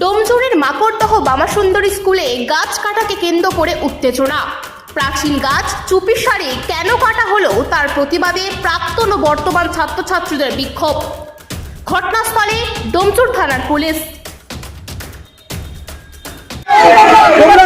ডোমজুরের মাকড়দহ বামাসুন্দরী স্কুলে গাছ কাটাকে কেন্দ্র করে উত্তেজনা। প্রাচীন গাছ চুপির সারে কেন কাটা হলো তার প্রতিবাদে প্রাক্তন ও বর্তমান ছাত্রছাত্রীদের বিক্ষোভ। ঘটনাস্থলে ডোমচুর থানার পুলিশ। তোমরা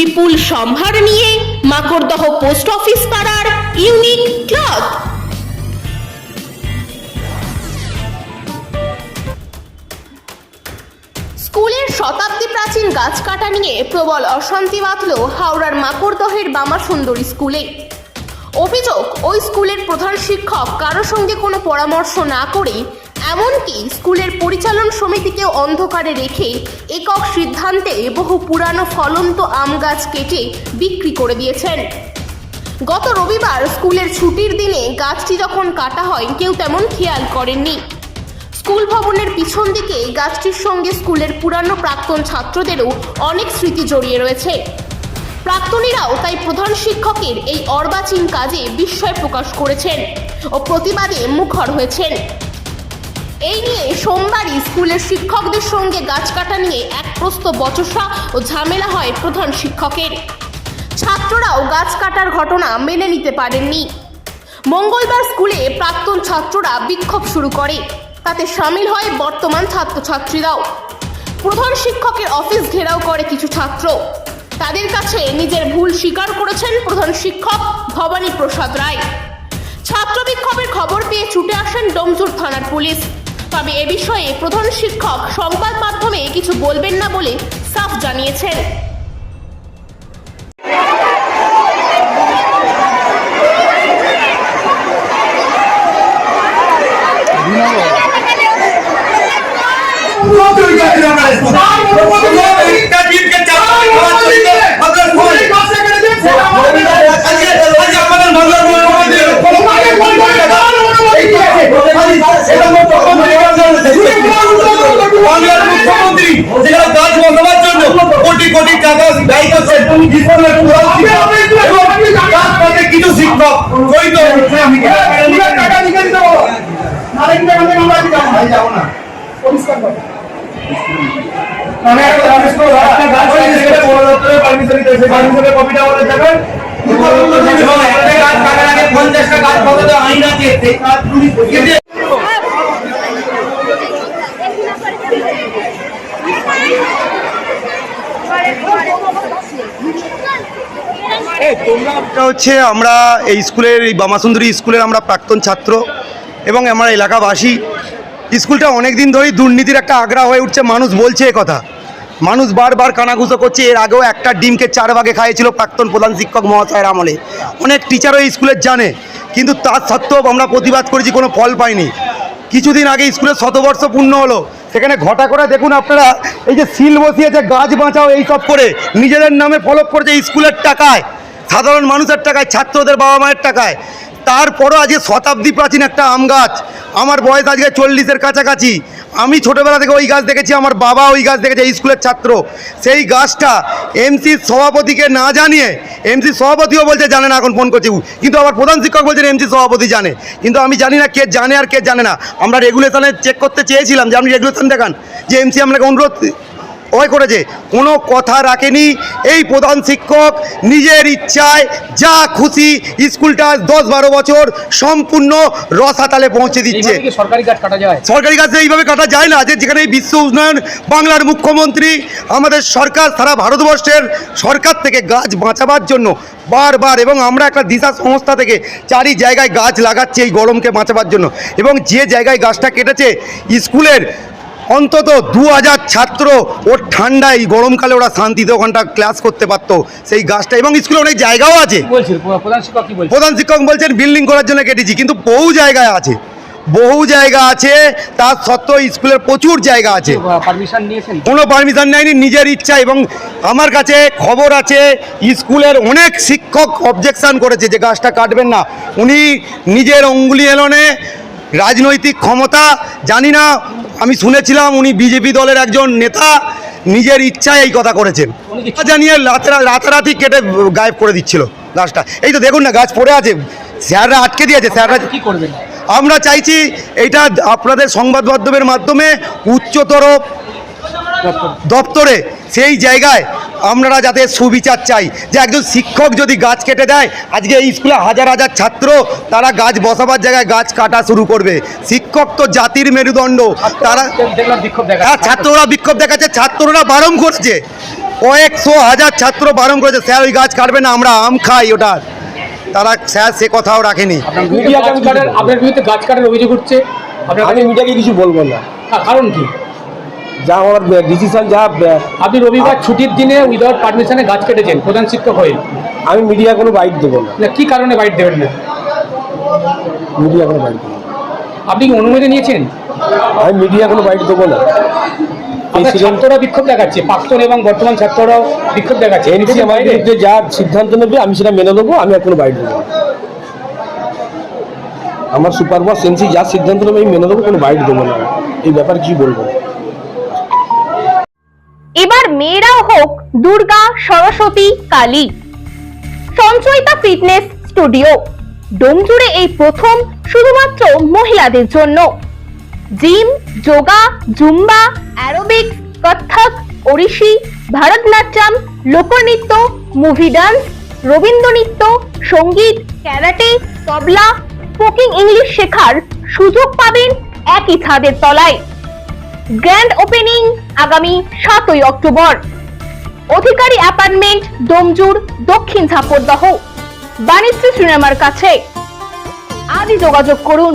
বিপুল সম্ভার নিয়ে মাকড়দহ পোস্ট অফিস পাড়ার ইউনিক ক্লথ স্কুলের শতাব্দী প্রাচীন গাছ কাটা নিয়ে প্রবল অশান্তি বাঁধল হাওড়ার মাকড়দহের বামা সুন্দরী স্কুলে। অভিযোগ, ওই স্কুলের প্রধান শিক্ষক কারও সঙ্গে কোনো পরামর্শ না করে এমনকি স্কুলের পরিচালন সমিতিকে অন্ধকারে রেখে একক সিদ্ধান্তে বহু পুরানো ফলন্ত আম গাছ কেটে বিক্রি করে দিয়েছেন। গত রবিবার স্কুলের ছুটির দিনে গাছটি যখন কাটা হয়, কেউ তেমন খেয়াল করেননি। স্কুল ভবনের পিছন দিকে গাছটির সঙ্গে স্কুলের পুরানো প্রাক্তন ছাত্রদেরও অনেক স্মৃতি জড়িয়ে রয়েছে। প্রাক্তনীরাও তাই প্রধান শিক্ষকের এই অর্বাচীন কাজে বিস্ময় প্রকাশ করেছেন ও প্রতিবাদে মুখর হয়েছেন। এই নিয়ে সোমবারই স্কুলের শিক্ষকদের সঙ্গে গাছ কাটা নিয়ে এক প্রস্ত বচসা ও ঝামেলা হয় প্রধান শিক্ষকের। ছাত্ররাও গাছ কাটার ঘটনা মেনে নিতে পারেননি। মঙ্গলবার স্কুলে প্রাক্তন ছাত্ররা বিক্ষোভ শুরু করে। তাতে সামিল হয় বর্তমান ছাত্রছাত্রীরাও। প্রধান শিক্ষকের অফিস ঘেরাও করে কিছু ছাত্র। তাদের কাছে নিজের ভুল স্বীকার করেছেন প্রধান শিক্ষক ভবানী প্রসাদ রায়। ছাত্র বিক্ষোভের খবর পেয়ে ছুটে আসেন ডোমজুর থানার পুলিশ। তবে এ বিষয়ে প্রধান শিক্ষক সংবাদ মাধ্যমে কিছু বলবেন না বলে সাফ জানিয়েছেন মুখ্যমন্ত্রী যেখানে গাছ বসাবার জন্য কোটি টাকা তার কিছু শিক্ষক পঞ্চাশটা গাছ বসাতে আইন আছে সেই এটা হচ্ছে আমরা এই স্কুলের, এই বামাসুন্দরী স্কুলের আমরা প্রাক্তন ছাত্র এবং আমরা এলাকাবাসী। স্কুলটা অনেক দিন ধরেই দুর্নীতির একটা আগ্রা হয়ে উঠছে, মানুষ বলছে কথা। মানুষ বারবার কানাঘুষো করছে, এর আগেও একটা ডিমকে চার ভাগে খাইয়েছিল প্রাক্তন প্রধান শিক্ষক মহাশয়ের আমলে। অনেক টিচারও এই স্কুলের জানে, কিন্তু তার সত্ত্বেও আমরা প্রতিবাদ করেছি, কোনো ফল পাইনি। কিছুদিন আগে স্কুলের শতবর্ষ পূর্ণ হলো, সেখানে ঘটা করে দেখুন আপনারা, এই যে সিল বসিয়েছে, গাছ বাঁচাও এই সব করে, নিজেদের নামে ফলক করেছে স্কুলের টাকায়। সাধারণ মানুষের টাকায়, ছাত্রদের বাবা মায়ের টাকায়। তারপরও আজকে শতাব্দী প্রাচীন একটা আম গাছ। আমার বয়স আজকে চল্লিশের কাছাকাছি। আমি ছোটোবেলা থেকে ওই গাছ দেখেছি, আমার বাবা ওই গাছ দেখেছে স্কুলের ছাত্র। সেই গাছটা এমসির সভাপতিকে না জানিয়ে এমসি সভাপতিও বলছে, জানে না, এখন ফোন করছি। কিন্তু আবার প্রধান শিক্ষক বলছেন এমসি সভাপতি জানে। কিন্তু আমি জানি না কে জানে আর কে জানে না। আমরা রেগুলেশনে চেক করতে চেয়েছিলাম যে, আপনি রেগুলেশন দেখান যে এমসি আপনাকে অনুরোধ ওই করেছে। কোনো কথা রাখেনি। এই প্রধান শিক্ষক নিজের ইচ্ছায় যা খুশি স্কুলটা দশ বারো বছর সম্পূর্ণ রসাতালে পৌঁছে দিচ্ছে। সরকারি গাছ কাটা যায়? সরকারি কাজে এইভাবে কাটা যায় না যে যেখানে বিশ্ব উন্নয়ন বাংলার মুখ্যমন্ত্রী আমাদের সরকার সারা ভারতবর্ষের সরকার থেকে গাছ বাঁচাবার জন্য বারবার এবং আমরা একটা দিশা সংস্থা থেকে চারি জায়গায় গাছ লাগাচ্ছি এই গরমকে বাঁচাবার জন্য। এবং যে জায়গায় গাছটা কেটেছে স্কুলের অন্তত দু হাজার ছাত্র ওর ঠান্ডায় গরমকালে ওরা শান্তিতে ওখানটা ক্লাস করতে পারতো সেই গাছটা। এবং স্কুলে অনেক জায়গাও আছে। প্রধান শিক্ষক বলছেন বিল্ডিং করার জন্য কেটেছি। কিন্তু বহু জায়গায় আছে। বহু জায়গা আছে তার সত্ত্বেও স্কুলের প্রচুর জায়গা আছে। কোনো পারমিশন নেয়নি নিজের ইচ্ছা। এবং আমার কাছে খবর আছে স্কুলের অনেক শিক্ষক অবজেকশান করেছে যে গাছটা কাটবেন না। উনি নিজের অঙ্গুলি এলনে রাজনৈতিক ক্ষমতা জানি না আমি শুনেছিলাম উনি বিজেপি দলের একজন নেতা নিজের ইচ্ছায় এই কথা করেছেন। জানিয়ে রাতারা- রাতারাতি কেটে গায়েব করে দিচ্ছিল গাছটা এই তো দেখুন না গাছ পড়ে আছে। স্যাররা আটকে দিয়েছে স্যাররা কি করবেন? আমরা চাইছি এইটা আপনাদের সংবাদ মাধ্যমের মাধ্যমে উচ্চতর দপ্তরে সেই জায়গায় আমরা যাতে সুবিচার চাই যে একজন শিক্ষক যদি গাছ কেটে দেয় আজকে এই স্কুলে হাজার হাজার ছাত্র তারা গাছ বসাবার জায়গায় গাছ কাটা শুরু করবে। শিক্ষক তো জাতির মেরুদণ্ড তারা দেখলাম বিক্ষোভ দেখা হ্যাঁ ছাত্ররা বিক্ষোভ দেখাচ্ছে ছাত্ররা বারণ করছে। কয়েকশো হাজার ছাত্র বারণ করেছে স্যার ওই গাছ কাটবে না আমরা আম খাই ওটা তারা স্যার সে কথাও রাখেনি। আপনার বিরুদ্ধে গাছ কাটার আপনার বিরুদ্ধে গাছ কাটার অভিযোগ উঠছে। আপনার মিডিয়াকে কিছু বলব না। কারণ কি? যা আমার ডিসিশন যা আপনি রবিবার ছুটির দিনে উইদাউট পারমিশনে গাছ কেটেছেন প্রধান শিক্ষক হয়ে। আমি মিডিয়া কোনো বাইট দেবো না। কি কারণে বাইট দেবেন না? মিডিয়া কোনো বাইট দেবো আপনি কি অনুমতি নিয়েছেন? আমি মিডিয়া কোনো বাইট দেবো না। ছাত্ররা বিক্ষোভ দেখাচ্ছে প্রাক্তন এবং বর্তমান ছাত্ররাও বিক্ষোভ দেখাচ্ছে এনসি আমার? বিরুদ্ধে যা সিদ্ধান্ত নেবে আমি সেটা মেনে নেব আমি আর কোনো বাইট দেবো আমার সুপার বস এনসি যা সিদ্ধান্ত নেবে আমি মেনে নেব কোনো বাইট দেবো না। এই ব্যাপারে কি বলব? এবার মেয়েরাও হোক Durga, Saraswati, Kali. Sanchayita fitness studio. ডোমজুড়ে এই প্রথম শুধুমাত্র মহিলাদের জন্য। Gym, yoga, zumba aerobics Kathak Odissi, Bharatanatyam, লোকনৃত্য, মুভি ডান্স, রবীন্দ্রনৃত্য, সংগীত, ক্যারাটে, তবলা, স্পোকিং ইংলিশ শেখার সুযোগ পাবেন একই ছাদের তলায়। গ্র্যান্ড ওপেনিং আগামী সাতই অক্টোবর। অধিকারী অ্যাপার্টমেন্ট ডোমজুর দক্ষিণ ঝাপরদহ বাণিজ্য সিনেমার কাছে। আজই যোগাযোগ করুন।